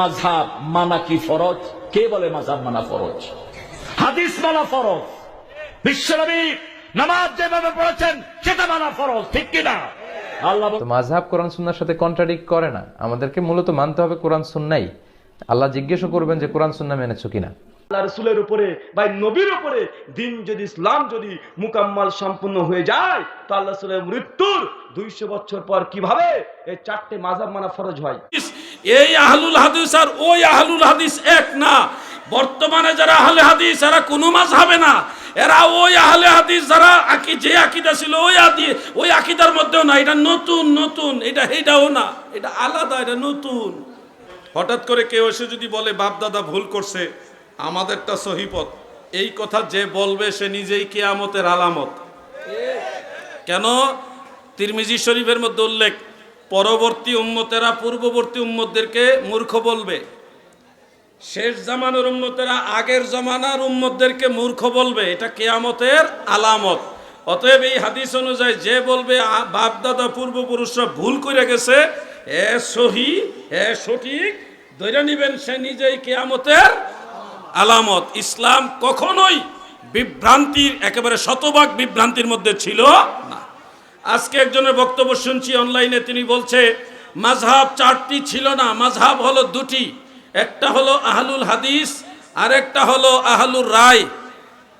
মাঝহাব মানা কি ফরজ? কে বলে মাঝহাব মানা ফরজ? হাদিস মানা ফরজ। বিশ্বনবী নামাজ যেভাবে পড়েছেন সেটা মানা ফরজ ঠিক কিনা? আল্লাহ মাঝহাব কোরআন সুন্নার সাথে কন্ট্রাডিক্ট করে না। আমাদেরকে মূলত মানতে হবে কোরআন সুন্নাই। আল্লাহ জিজ্ঞেসও করবেন যে কোরআন সুন্না মেনেছো কিনা। আল্লাহ রসুলের উপরে বা নবীর উপরে দিন যদি ইসলাম যদি মুকাম্মাল সম্পূর্ণ হয়ে যায় তো আল্লাহ রসুলের মৃত্যুর দুইশো বছর পর কীভাবে এই চারটে মাজাব মানা ফরজ হয়? এই আহলুল হাদিস আর ওই আহলুল হাদিস এক না। বর্তমানে যারা আহলে হাদিস এরা কোনো মাস হবে না। এরা ওই আহলে হাদিস যারা আকি যে আকিদা ছিল ওই আদি ওই আকিদার মধ্যেও না। এটা নতুন নতুন। এটা এটাও না। এটা আলাদা এটা নতুন। হঠাৎ করে কেউ এসে যদি বলে বাপ দাদা ভুল করছে আমাদেরটা সহিপথ এই কথা যে বলবে সে নিজেই কেয়ামতের আলামত। কেন? তিরমিজি শরীফের মধ্যে উল্লেখ পরবর্তী উম্মতেরা পূর্ববর্তী উম্মতদেরকে মূর্খ বলবে। শেষ জামানোর উম্মতেরা আগের জমানার উম্মতদেরকে মূর্খ বলবে। এটা কেয়ামতের আলামত। অতএব এই হাদিস অনুযায়ী যে বলবে বাপদাদা পূর্বপুরুষরা ভুল করে গেছে, এ সহি, এ সঠিক, ধরে নিবেন সে নিজেই কেয়ামতের আলামত। ইসলাম কখনোই বিভ্রান্তির, একেবারে শতভাগ বিভ্রান্তির মধ্যে ছিল না। আজকে একজনের বক্তব্য শুনছি অনলাইনে, তিনি বলছে মাঝহাব চারটি ছিল না মাঝহাব হলো দুটি। একটা হলো আহলুল হাদিস আর একটা হলো আহলুর রায়।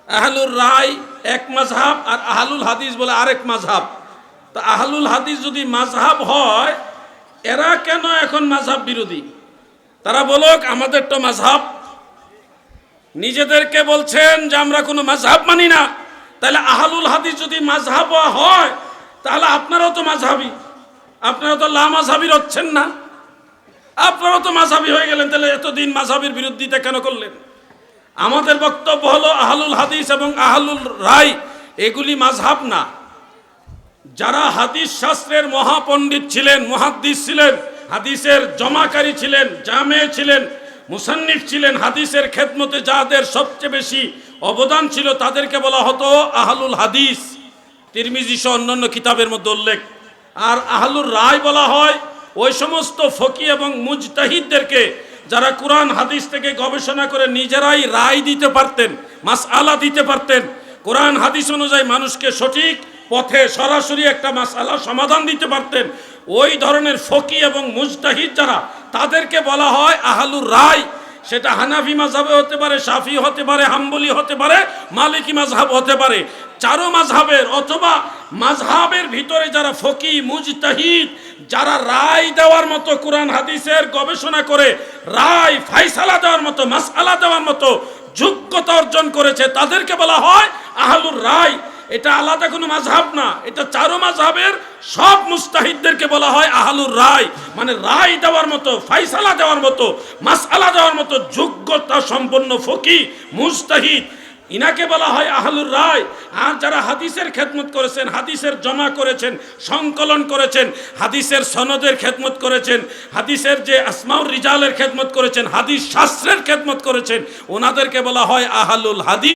আহলুর রায় এক মাঝহাব আর আহলুল হাদিস বলে আরেক মাঝহাব তা আহলুল হাদিস যদি মাঝহাব হয়, এরা কেন এখন মাঝহাব বিরোধী? তারা বলুক, আমাদের তো মাঝহাব নিজেদেরকে বলছেন যে আমরা কোনো মাঝহাব মানি না। তাহলে আহলুল হাদিস যদি মাঝহাব হয় তাহলে আপনারাও তো মাঝহাবি। আপনারা তো লা মাঝহাবির হচ্ছেন না। আপনারাও তো মাঝহাবি হয়ে গেলেন, তাহলে এতদিন মাঝহাবির বিরোধিতা কেন করলেন? আমাদের বক্তব্য হলো আহলুল হাদিস এবং আহলুল রায়। এগুলি মাঝহাব না। যারা হাদিস শাস্ত্রের মহাপণ্ডিত ছিলেন, মহাদ্দিস ছিলেন, হাদিসের জমাকারী ছিলেন, জামে ছিলেন, মুসান্নিফ ছিলেন, হাদিসের খেদমতে যাদের সবচেয়ে বেশি অবদান ছিল তাদেরকে বলা হতো আহলুল হাদিস। তিরমিজি সহ অন্যান্য কিতাবের মধ্যে উল্লেখ। আর আহলুর রায় বলা হয়, ওই সমস্ত ফকি এবং মুজতাহিদদেরকে যারা কোরআন, হাদিস থেকে গবেষণা করে নিজেরাই রায় দিতে পারতেন মাস আলা দিতে পারতেন, কোরআন, হাদিস অনুযায়ী মানুষকে সঠিক পথে সরাসরি একটা মাসালা সমাধান দিতে পারতেন, ওই ধরনের ফকি এবং মুজতাহিদ যারা, তাদেরকে বলা হয় আহালুর রায়। সেটা হানাফি মাঝহাবে হতে পারে সাফি হতে পারে, হাম্বলি হতে পারে, মালিকি মাঝহাব হতে পারে। চারো মাঝহাবের অথবা মাঝহাবের ভিতরে যারা ফকি, মুজতাহিদ, যারা রায় দেওয়ার মতো কোরআন হাদিসের গবেষণা করে, রায় ফাইসালা দেওয়ার মতো, মাসআলা দেওয়ার মতো যোগ্যতা অর্জন করেছে, তাদেরকে বলা হয় আহলুর রায়। এটা আলাদা কোনো মাঝহাব না, এটা চারো মাঝহাবের সব মুস্তাহিদদেরকে বলা হয় আহলুর রায়। মানে রায় দেওয়ার মতো, ফাইসালা দেওয়ার মতো, মাসআলা দেওয়ার মতো যোগ্যতা সম্পন্ন ফকি মুস্তাহিদ ইনাকে বলা হয় আহলুর রায়। আর যারা হাদিসের খেদমত করেছেন, হাদিসের জমা করেছেন, সংকলন করেছেন, হাদিসের সনদের খেদমত করেছেন, হাদিসের যে আসমাউর রিজালের খেদমত করেছেন, হাদিস শাস্ত্রের খেদমত করেছেন, ওনাদেরকে বলা হয় আহলুল হাদিস।